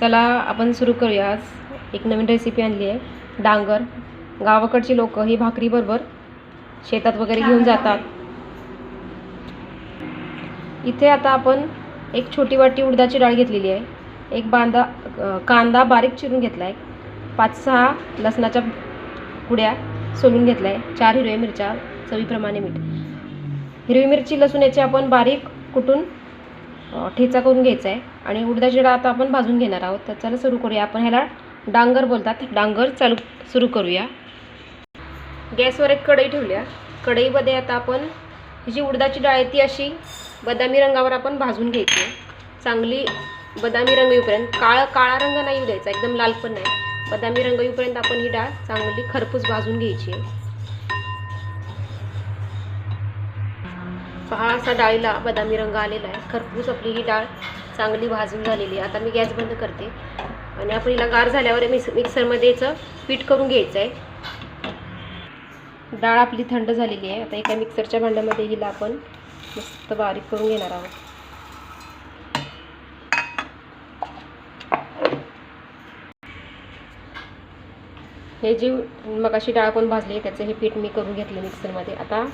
चला आपण सुरू करूया. आज एक नवीन रेसिपी आणली आहे. डांगर. गावाकडची लोक ही भाकरीबरोबर शेतात वगैरे घेऊन जातात. इथे आता आपण एक छोटी वाटी उडदाची डाळ घेतलेली आहे. एक बांदा कांदा बारीक चिरून घेतला आहे पाच सहा लसणाच्या कुड्या सोलून घेतल्या. आहे चार हिरव्या मिरच्या चवीप्रमाणे मीठ. हिरवी मिरची लसूण याची आपण बारीक कुटून ठेचा करून घ्यायचा आहे. आणि उडदाची डाळ आता आपण भाजून घेणार आहोत. तर चला सुरू करूया. आपण ह्याला डांगर बोलतात. डांगर चालू सुरू करूया. गॅसवर एक कढई ठेवल्या कढईमध्ये आता आपण ही जी उडदाची डाळ आहे ती अशी बदामी रंगावर आपण भाजून घ्यायची चांगली बदामी रंग येऊपर्यंत. काळा काळा रंग नाही येऊ द्यायचा. एकदम लाल पण नाही. बदामी रंग येऊपर्यंत आपण ही डाळ चांगली खरपूस भाजून घ्यायची आहे. पहा असा डाळीला बदामी रंग आलेला आहे. खरपूस आपली ही डाळ चांगली भाजून झालेली आहे. आता मी गॅस बंद करते. आणि आपण हिला गार झाल्यावर मिक्स मिक्सरमध्ये याचं पीठ करून घ्यायचं आहे. डाळ आपली थंड झालेली आहे. आता एका मिक्सरच्या भांड्यामध्ये हिला आपण मस्त बारीक करून घेणार आहोत. हे जी मगाशी डाळ कोण भाजली आहे त्याचं हे पीठ मी करून घेतलं मिक्सरमध्ये. आता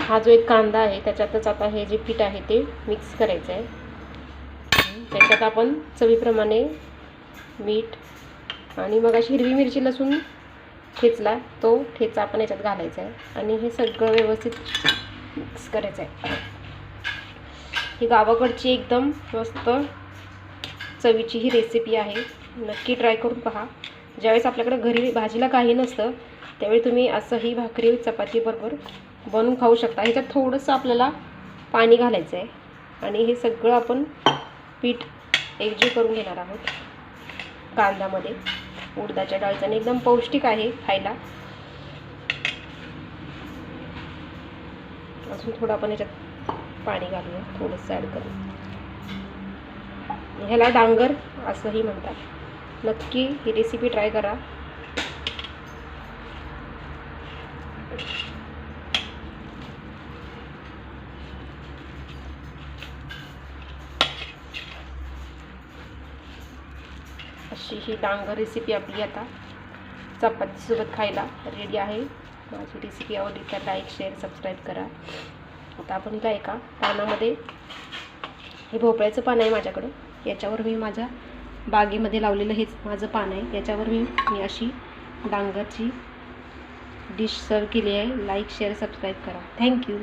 हा जो एक कांदा आहे त्याच्यातच आता हे जे पीठ आहे ते मिक्स करायचं आहे. त्याच्यात आपण चवीप्रमाणे मीठ आणि मग अशी हिरवी मिरची लसूण ठेचला तो ठेचा आपण याच्यात घालायचा आहे. आणि हे सगळं व्यवस्थित मिक्स करायचं आहे. ही गावाकडची एकदम मस्त चवीची ही रेसिपी आहे. नक्की ट्राय करून पहा. ज्यावेळेस आपल्याकडे घरी भाजीला काही नसतं त्यावेळी तुम्ही असं ही भाकरी चपातीबरोबर बनवून खाऊ शकता. ह्याच्यात थोडंसं आपल्याला पाणी घालायचं आहे आणि हे सगळं आपण पीठ एकजीव करून घेणार आहोत कांद्यामध्ये. उडदाच्या डाळीचं आणि एकदम पौष्टिक आहे खायला. अजून थोडं आपण ह्याच्यात पाणी घालूया थोडंसं ॲड करून. ह्याला डांगर असंही म्हणतात. नक्की ही रेसिपी ट्राय करा. अशी ही डांगर रेसिपी आपली आता चपातीसोबत खायला रेडी आहे. माझी रेसिपी आवडली तर लाईक शेअर सबस्क्राईब करा. आता आपण काय एका पानामध्ये हे भोपळ्याचं पान आहे माझ्याकडं. याच्यावर मी माझ्या बागेमध्ये लावलेलं हेच माझं पान आहे. याच्यावर मी मी अशी डांगरची डिश सर्व केली आहे. लाईक शेअर सबस्क्राईब करा. Thank you